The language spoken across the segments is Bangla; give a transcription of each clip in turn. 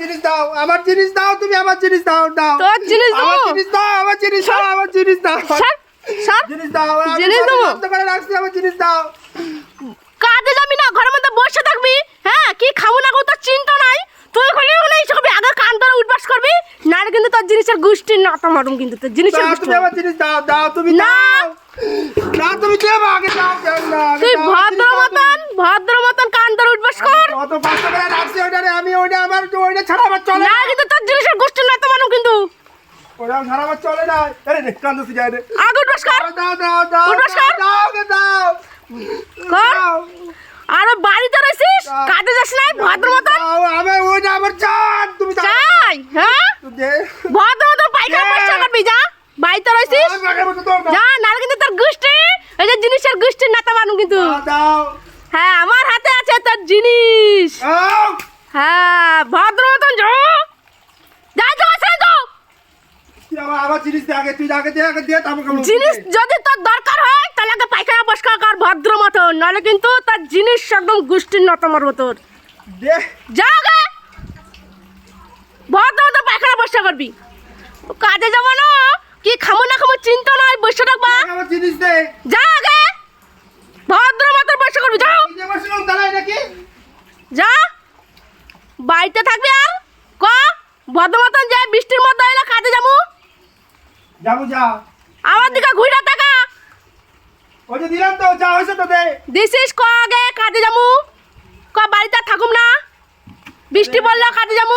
দাও আমার জিনিস দাও তুমি আমার জিনিস দাও দাও। তোর জিনিস আমার? জিনিস দাও আমার জিনিস দাও আমার জিনিস দাও। সর জিনিস দাও জিনিস করে রাখছি আমার জিনিস দাও। কাজে যাবি না ঘরের মধ্যে বসে থাকবি হ্যাঁ? কি খাব না খাব তোর চিন্তা নাই। তুই হলে এইসব আগে কান ধরে উঠবাস করবি না কিন্তু তোর জিনিসের গোষ্ঠী নাটা মারুম কিন্তু তোর জিনিসের গোষ্ঠী তুমি আমার জিনিস দাও দাও তুমি না। না তুমি আগে দাও না তুই ভদ্র জিনিস। মতন ভদ্র মতন কান ধরে উঠবাস কর। কত কষ্ট করে রাখছি ওইটারে আমি ওইটা ছাড়া আমার চলে না না কিন্তু তোর জিনিসের গোষ্ঠী নাটা মারুম কিন্তু। ওইটা ছাড়া আমার চলে না। আরে রে কান্দছি যায় রে। আগে উঠবাস কর দাও দাও দাও দাও কর। দাও দাও কর। আরও বাড়িতে রয়েছিস? দাও। কাজে যাস নাই? ভদ্র মতন? আমি ওইটা আমার চান তুমি চাই হ্যাঁ? ভদ্র মতন পাইকার দে। পয়সা করবি যা বাড়িতে মতো দাও। যা নাহলে কিন্তু তোর গোষ্ঠী এই যে জিনিসের গোষ্ঠীর নাতা মানু কিন্তু। হ্যাঁ আমার হাতে আছে তোর জিনিস। হ্যাঁ ভদ্র মতন যা যাই তো আসলে তো জিনিস দে আগে তুই আগে দে আগে দে তারপর কেমন জিনিস যদি তোর দরকার হয় তাহলে আগে পায়খানা পরিষ্কার কর ভদ্র মতন। নাহলে কিন্তু তার জিনিস একদম গোষ্ঠীর নত মারবো তোর দে। যা আগে। ভদ্র মতন পায়খানা পরিষ্কার করবি। কাজে যাব না। কি খামো না খামো চিন্তা নয় বসে জিনিস দে। যা আগে। ভদ্র মতন পরিষ্কার করবি যাও। যা বাড়িতে থাকবি আর ক? ভদ্র মতন যে বৃষ্টির মধ্যে এলে কাজে যাব। যাব যা। আমার দিকে ঘুরে টাকা ওই যে দিলাম তো যা হয়েছে তো দে। দিছিস ক আগে কাজে যাব। ক বাড়িতে থাকুম না। বৃষ্টি পড়লে কাজে যাব।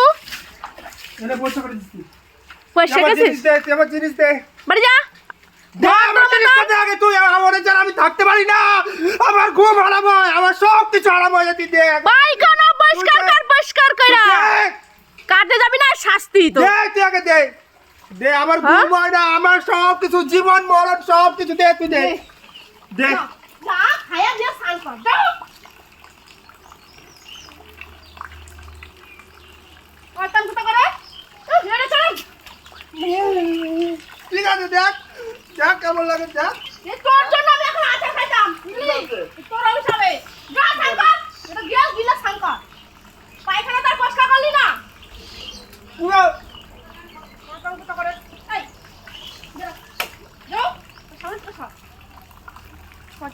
এনে পয়সা করে দিচ্ছি। পয়সা গেছিস দে আমার জিনিস দে। বাড়ি যা। আমি থাকতে পারি না। আমার ঘুম হারাম হয় আমার সব কিছু হারাম হয়ে যাচ্ছে দে আগে। পায়খানা পরিষ্কার কর পরিষ্কার কইরা যাবি না শাস্তি তো। দে তুই আগে দে। দে আমার হ্যাঁ? ঘুম হয় না আমার সব কিছু জীবন মরণ সব কিছু দে তুই দে। দে। খায়া কর অতন কুতা করে? চল। ঠিক আছে দেখ দেখ কেমন লাগে দেখ এ তোর জন্য আমি এখন আচার খাইতাম তোর অভিশাপে যা স্নান কর এটা গিয়ে গিলা স্নান কর পায়খানা তার পরিষ্কার করলি না পুরো অতন কুতা করে এই যা যাও সামনে তো সর অতন কুতা করে ঘরে নালে কিন্তু নুরা দেয় তোর নুরাই দেবো কিন্তু ভাত মাত্র আয় করে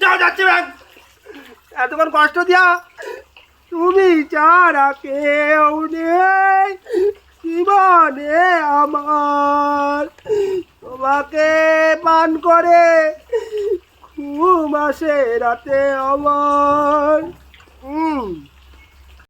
যাও যাচ্ছি ব্যাগ এতক্ষণ কষ্ট দিয়া তুমি ছাড়া কেউ নেই জীবনে আমার তোমাকে পান করে ঘুম আসে রাতে আমার। হুম।